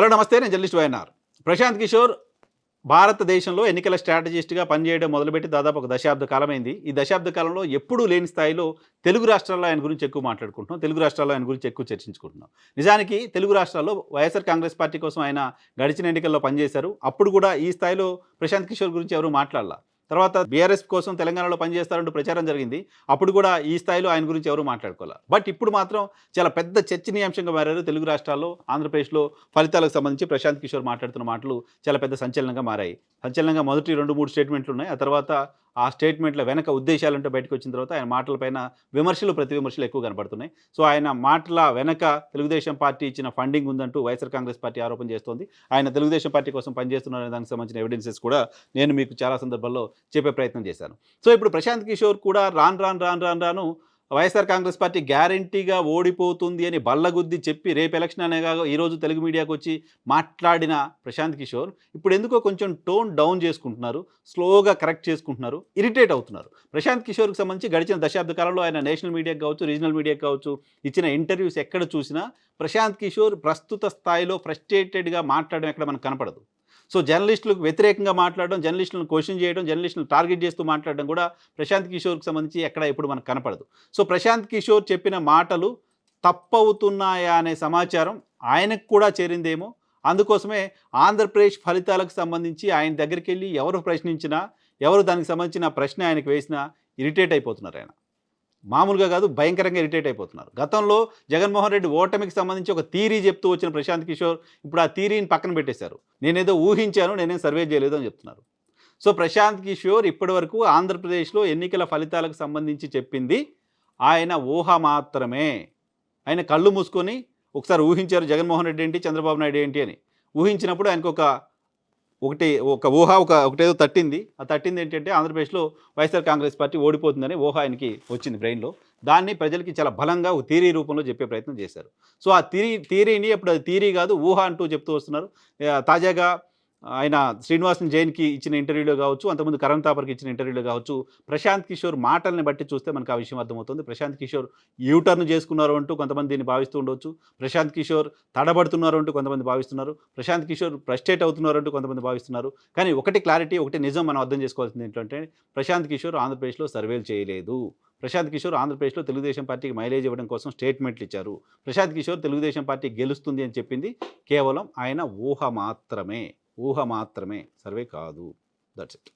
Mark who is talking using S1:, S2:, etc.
S1: Hello నమస్తే నేను journalist YNR. Prashanth Kishore భారతదేశంలో ఎన్నికల స్ట్రాటజిస్ట్గా పనిచేయడం మొదలుపెట్టి దాదాపు ఒక దశాబ్ద కాలమైంది. ఈ దశాబ్ద కాలంలో ఎప్పుడూ లేని స్థాయిలో తెలుగు రాష్ట్రాల్లో ఆయన గురించి ఎక్కువ మాట్లాడుకుంటున్నాం. తెలుగు రాష్ట్రాల్లో ఆయన గురించి ఎక్కువ చర్చించుకుంటున్నాం. నిజానికి తెలుగు రాష్ట్రాల్లో వైఎస్ఆర్ కాంగ్రెస్ పార్టీ కోసం ఆయన గడిచిన ఎన్నికల్లో పనిచేశారు. అప్పుడు కూడా ఈ స్థాయిలో ప్రశాంత్ కిషోర్ గురించి ఎవరు మాట్లాడాల. తర్వాత బీఆర్ఎస్ కోసం తెలంగాణలో పనిచేస్తారంటూ ప్రచారం జరిగింది. అప్పుడు కూడా ఈ స్థాయిలో ఆయన గురించి ఎవరు మాట్లాడుకోవాలి బట్ ఇప్పుడు మాత్రం చాలా పెద్ద చర్చనీయాంశంగా మారారు తెలుగు రాష్ట్రాల్లో ఆంధ్రప్రదేశ్లో ఫలితాలకు సంబంధించి ప్రశాంత్ కిషోర్ మాట్లాడుతున్న మాటలు చాలా పెద్ద సంచలనంగా మారాయి. సంచలనంగా మొదటి రెండు మూడు స్టేట్మెంట్లు ఉన్నాయి. ఆ తర్వాత ఆ స్టేట్మెంట్ల వెనక ఉద్దేశాలంటూ బయటకు వచ్చిన తర్వాత ఆయన మాటలపైన విమర్శలు ప్రతి విమర్శలు ఎక్కువ కనపడుతున్నాయి. సో ఆయన మాటల వెనక తెలుగుదేశం పార్టీ ఇచ్చిన ఫండింగ్ ఉందంటూ వైఎస్ఆర్ కాంగ్రెస్ పార్టీ ఆరోపణ చేస్తోంది. ఆయన తెలుగుదేశం పార్టీ కోసం పనిచేస్తున్నారనే దానికి సంబంధించిన ఎవిడెన్సెస్ కూడా నేను మీకు చాలా సందర్భాల్లో చెప్పే ప్రయత్నం చేశాను. సో ఇప్పుడు ప్రశాంత్ కిషోర్ కూడా రాను రాను రాను రాను రాను వైఎస్ఆర్ కాంగ్రెస్ పార్టీ గ్యారంటీగా ఓడిపోతుంది అని బల్లగుద్ది చెప్పి రేపు ఎలక్షన్ అనేగా ఈరోజు తెలుగు మీడియాకు వచ్చి మాట్లాడిన ప్రశాంత్ కిషోర్ ఇప్పుడు ఎందుకో కొంచెం టోన్ డౌన్ చేసుకుంటున్నారు స్లోగా కరెక్ట్ చేసుకుంటున్నారు ఇరిటేట్ అవుతున్నారు. ప్రశాంత్ కిషోర్కి సంబంధించి గడిచిన దశాబ్ద కాలంలో ఆయన నేషనల్ మీడియాకి కావచ్చు రీజనల్ మీడియాకి కావచ్చు ఇచ్చిన ఇంటర్వ్యూస్ ఎక్కడ చూసినా ప్రశాంత్ కిషోర్ ప్రస్తుత స్థాయిలో ఫ్రస్ట్రేటెడ్గా మాట్లాడడం ఎక్కడ మనకు కనపడదు. సో జర్నలిస్టులకు వ్యతిరేకంగా మాట్లాడడం జర్నలిస్టులను క్వశ్చన్ చేయడం జర్నలిస్టులను టార్గెట్ చేస్తూ మాట్లాడడం కూడా ప్రశాంత్ కిషోర్కి సంబంధించి ఎక్కడ ఎప్పుడు మనకు కనపడదు. సో ప్రశాంత్ కిషోర్ చెప్పిన మాటలు తప్పవుతున్నాయా అనే సమాచారం ఆయనకు కూడా చేరిందేమో. అందుకోసమే ఆంధ్రప్రదేశ్ ఫలితాలకు సంబంధించి ఆయన దగ్గరికి వెళ్ళి ఎవరు ప్రశ్నించినా ఎవరు దానికి సంబంధించిన ప్రశ్న ఆయనకు వేసినా ఇరిటేట్ అయిపోతున్నారు ఆయన. మామూలుగా కాదు భయంకరంగా ఇరిటేట్ అయిపోతున్నారు. గతంలో జగన్మోహన్ రెడ్డి ఓటమికి సంబంధించి ఒక థీరీ చెప్తూ వచ్చిన ప్రశాంత్ కిషోర్ ఇప్పుడు ఆ థీరీని పక్కన పెట్టేశారు. నేనేదో ఊహించాను నేనేం సర్వే చేయలేదు అని చెప్తున్నారు. సో ప్రశాంత్ కిషోర్ ఇప్పటివరకు ఆంధ్రప్రదేశ్లో ఎన్నికల ఫలితాలకు సంబంధించి చెప్పింది ఆయన ఊహ మాత్రమే. ఆయన కళ్ళు మూసుకొని ఒకసారి ఊహించారు జగన్మోహన్ రెడ్డి ఏంటి చంద్రబాబు నాయుడు ఏంటి అని. ఊహించినప్పుడు ఆయనకు ఒక ఒకటి ఒక ఊహ ఒక ఒకటేదో తట్టింది. ఆ తట్టింది ఏంటంటే ఆంధ్రప్రదేశ్లో వైఎస్ఆర్ కాంగ్రెస్ పార్టీ ఓడిపోతుందని ఊహ ఆయనకి వచ్చింది బ్రెయిన్లో. దాన్ని ప్రజలకి చాలా బలంగా ఒక థీరీ రూపంలో చెప్పే ప్రయత్నం చేశారు. సో ఆ థీరీ థీరీని ఇప్పుడు అది థీరీ కాదు ఊహ అంటూ చెప్తూ వస్తున్నారు. తాజాగా ఆయన శ్రీనివాసన్ జైన్కి ఇచ్చిన ఇంటర్వ్యూలో కావచ్చు అంతకుముందు కరణ్ తాపర్కి ఇచ్చిన ఇంటర్వ్యూలో కావచ్చు ప్రశాంత్ కిషోర్ మాటల్ని బట్టి చూస్తే మనకు ఆ విషయం అర్థమవుతుంది. ప్రశాంత్ కిషోర్ యూటర్న్ చేసుకున్నారు అంటూ కొంతమంది దీన్ని భావిస్తూ ఉండొచ్చు. ప్రశాంత్ కిషోర్ తడబడుతున్నారు అంటూ కొంతమంది భావిస్తున్నారు. ప్రశాంత్ కిషోర్ ఫ్రస్ట్రేట్ అవుతున్నారు అంటూ కొంతమంది భావిస్తున్నారు. కానీ ఒకటి క్లారిటీ ఒకటి నిజం మనం అర్థం చేసుకోవాల్సింది ఏంటంటే ప్రశాంత్ కిషోర్ ఆంధ్రప్రదేశ్లో సర్వేలు చేయలేదు. ప్రశాంత్ కిషోర్ ఆంధ్రప్రదేశ్లో తెలుగుదేశం పార్టీకి మైలేజ్ ఇవ్వడం కోసం స్టేట్మెంట్లు ఇచ్చారు. ప్రశాంత్ కిషోర్ తెలుగుదేశం పార్టీ గెలుస్తుంది అని చెప్పింది కేవలం ఆయన ఊహ మాత్రమే. ఊహ మాత్రమే సర్వే కాదు. That's it